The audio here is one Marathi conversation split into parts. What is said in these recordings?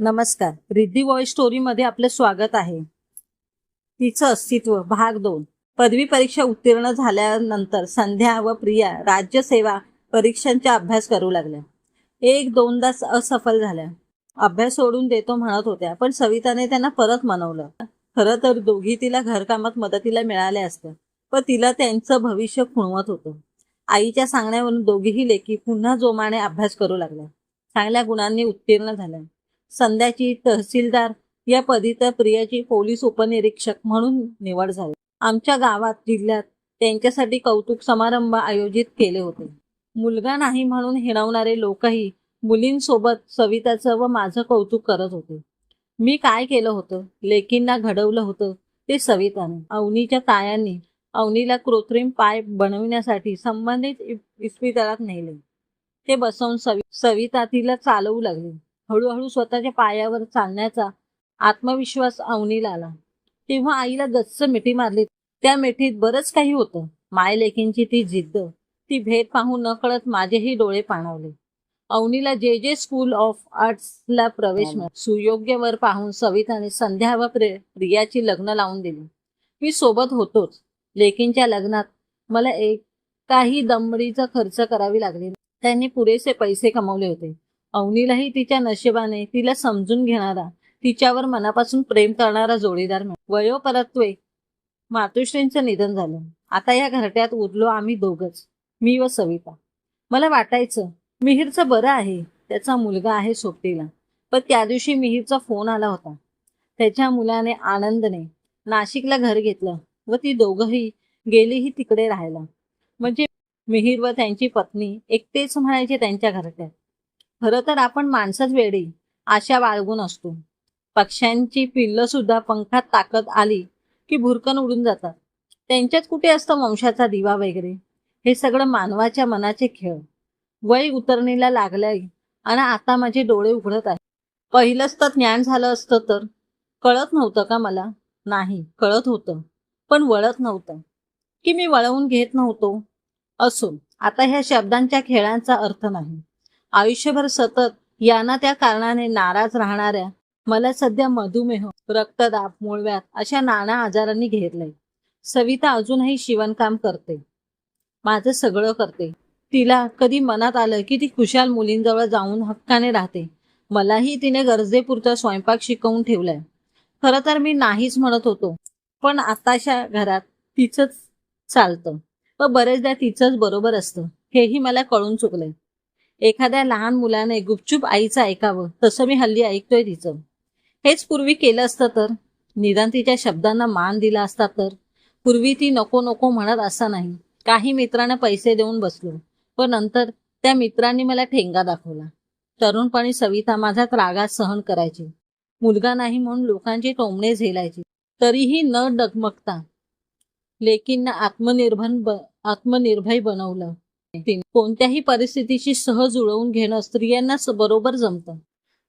नमस्कार. रिद्धी वॉइस स्टोरी मध्ये आपलं स्वागत आहे. तिचं अस्तित्व भाग दोन. पदवी परीक्षा उत्तीर्ण झाल्यानंतर संध्या व प्रिया राज्यसेवा परीक्षांचा अभ्यास करू लागल्या. एक दोनदा असफल झाल्या. अभ्यास सोडून देतो म्हणत होत्या पण सविताने त्यांना परत मनवलं. खरं तर दोघी तिला घरकामात मदतीला मिळाल्या असत्या पण तिला त्यांचं भविष्य खुणवत होतं. आईच्या सांगण्यावरून दोघीही लेखी पुन्हा जोमाने अभ्यास करू लागल्या. चांगल्या गुणांनी उत्तीर्ण झाल्या. संध्याची तहसीलदार या पदी तर प्रियाची पोलीस उपनिरीक्षक म्हणून निवड झाली. आमच्या गावात जिल्ह्यात त्यांच्यासाठी कौतुक समारंभ आयोजित केले होते. मुलगा नाही म्हणून हिणवणारे लोकही मुलींसोबत सविताचं व माझं कौतुक करत होते. मी काय केलं होतं? लेकींना घडवलं होतं ते सविताने. अवनीच्या तायांनी अवनीला कृत्रिम पाय बनविण्यासाठी संबंधित इस्पितळात नेले. ते बसवून सवि सविता तिला चालवू लागले. हळूहळू स्वतःच्या पायावर चालण्याचा आत्मविश्वास अवनीला आला. तेव्हा आईला गच्च मिठी मारली त्या मिठीत बरंच काही होतं. मायलेकींची ती जिद्द ती भेट पाहून नकळत माझेही डोळे पाणावले. अवनीला जे जे स्कूल ऑफ आर्ट्सला प्रवेश सुयोग्य वर पाहून सविताने संध्या व प्रियाची लग्न लावून दिली. मी सोबत होतोच. लेकींच्या लग्नात मला एक काही दमडीचा खर्च करावी लागली. त्यांनी पुरेसे पैसे कमवले होते. अवनीलाही तिच्या नशिबाने तिला समजून घेणारा तिच्यावर मनापासून प्रेम करणारा जोडीदार वयोपरत्वे मातुश्रींचं निधन झालं. आता या घरट्यात उरलो आम्ही दोघच मी व सविता. मला वाटायचं मिहीरचं बरं आहे त्याचा मुलगा आहे सोबतीला. पण त्या दिवशी मिहीरचा फोन आला होता. त्याच्या मुलाने आनंदने नाशिकला घर घेतलं व ती दोघंही गेलीही तिकडे राहायला. म्हणजे मिहीर व त्यांची पत्नी एकटेच म्हणायचे त्यांच्या घरट्यात. खरं तर आपण माणसंच वेळी आशा बाळगून असतो. पक्ष्यांची पिल्लं सुद्धा पंखात ताकद आली की भुरकन उडून जातात. त्यांच्यात कुठे असतं वंशाचा दिवा वगैरे? हे सगळं मानवाच्या मनाचे खेळ. वय उतरणीला लागलंय आणि आता माझे डोळे उघडत आहेत. पहिलंच तर ज्ञान झालं असतं तर. कळत नव्हतं का मला? नाही कळत होतं. पण वळत नव्हतं. की मी वळवून घेत नव्हतो? असो आता ह्या शब्दांच्या खेळांचा अर्थ नाही. आयुष्यभर सतत यांना त्या कारणाने नाराज राहणाऱ्या मला सध्या मधुमेह रक्तदाब मुळव्यात अशा नाना आजारांनी घेरलंय. सविता अजूनही शिवणकाम करते. माझं सगळं करते. तिला कधी मनात आलं की ती खुशाल मुलींजवळ जाऊन हक्काने राहते. मलाही तिने गरजेपुरता स्वयंपाक शिकवून ठेवलाय. खरं तर मी नाहीच म्हणत होतो पण आताशा घरात तिचंच चालतं. व बरेचदा तिचंच बरोबर असतं. हेही मला कळून चुकलंय. एखाद्या लहान मुलाने गुपचूप आईचं ऐकावं तसं मी हल्ली ऐकतोय तिचं. हेच पूर्वी केलं असतं तर? निदान तिच्या शब्दांना मान दिला असता तर? पूर्वी ती नको नको म्हणत असा नाही. काही मित्रांना पैसे देऊन बसलो पण नंतर त्या मित्रांनी मला ठेंगा दाखवला. तरुणपणी सविता माझा त्रागात सहन करायची. मुलगा नाही म्हणून लोकांची टोमणे झेलायची. तरीही न डगमगता लेकींना आत्मनिर्भर ब- आत्मनिर्भय बनवलं. कोणत्याही परिस्थितीशी सहज जुळवून घेणं स्त्रियांना बरोबर जमतं.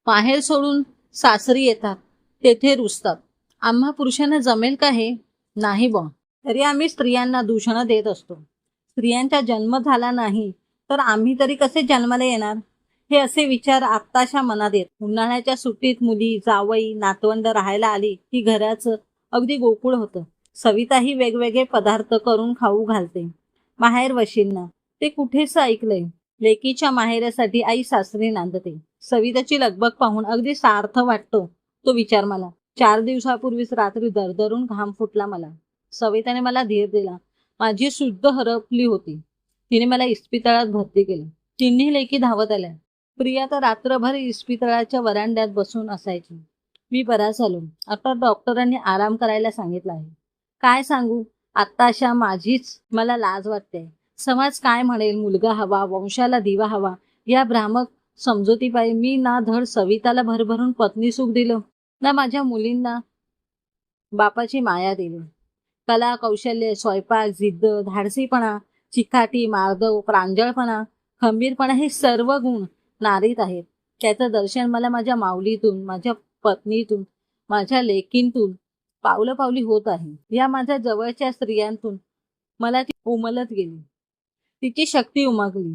माहेर सोडून सासरी येतात तेथे रुजतात आम्हा पुरुषांना जमेल का हे? नाही बा तरी आम्ही स्त्रियांना दूषणं देत असतो. स्त्रियांचा जन्म झाला नाही तर आम्ही तरी कसे जन्माला येणार? हे असे विचार आत्ताशा मनात येत. उन्हाळ्याच्या सुट्टीत मुली जावई नातवंड राहायला आली की घराचं अगदी गोकुळ होतं. सविताही वेगवेगळे पदार्थ करून खाऊ घालते. माहेर वशींना ते कुठेच ऐकलंय लेकीच्या माहेरासाठी आई सासरी नांदते. सविताची लगबग पाहून अगदी सार्थ वाटतो तो विचार मला. चार दिवसापूर्वीच रात्री दरदरून घाम फुटला मला. सविताने मला धीर दिला. माझी शुद्ध हरपली होती. तिने मला इस्पितळात भरती केली. तिन्ही लेकी धावत आल्या. प्रिया तर रात्रभर इस्पितळाच्या वरांड्यात बसून असायची. मी बरा झालो. आता डॉक्टरांनी आराम करायला सांगितलं आहे. काय सांगू? आत्ताशा माझीच मला लाज वाटते. समाज काय म्हणेल? मुलगा हवा वंशाला दिवा हवा. या भ्रामक समजुतीपायी मी ना धड सविताला भरभरून पत्नी सुख दिलं ना माझ्या मुलींना बापाची माया दिली. कला कौशल्य स्वयंपाक जिद्द धाडसीपणा चिकाटी मार्दव प्रांजळपणा खंबीरपणा हे सर्व गुण नारीत आहेत. त्याचं दर्शन मला माझ्या माऊलीतून माझ्या पत्नीतून माझ्या लेकींतून पावलं पावली होत आहे. या माझ्या जवळच्या स्त्रियांतून मला ती उमलत गेली. तिची शक्ती उमगली.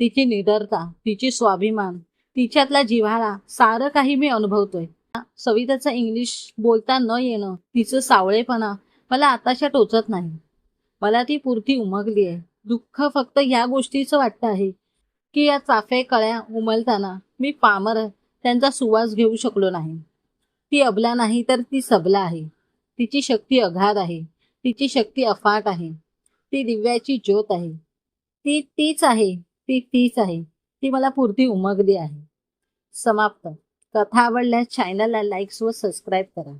तिची निडरता तिची स्वाभिमान तिच्यातला जिव्हाळा सारं काही मी अनुभवतोय. सविताचं इंग्लिश बोलता न येणं तिचं सावळेपणा मला आताशा टोचत नाही. मला ती पुरती उमगली आहे. दुःख फक्त या गोष्टीचं वाटतं आहे की या चाफे कळ्या उमलताना मी पामर त्यांचा सुवास घेऊ शकलो नाही. ती अबला नाही तर ती सबला आहे. तिची शक्ती अघात आहे. तिची शक्ती अफाट आहे. ती दिव्याची ज्योत आहे. ती तीच आहे ती तीच आहे. ती मला पुरती उमगली आहे. समाप्त. कथा आवडल्यास चॅनलला लाईक्स व सबस्क्राईब करा.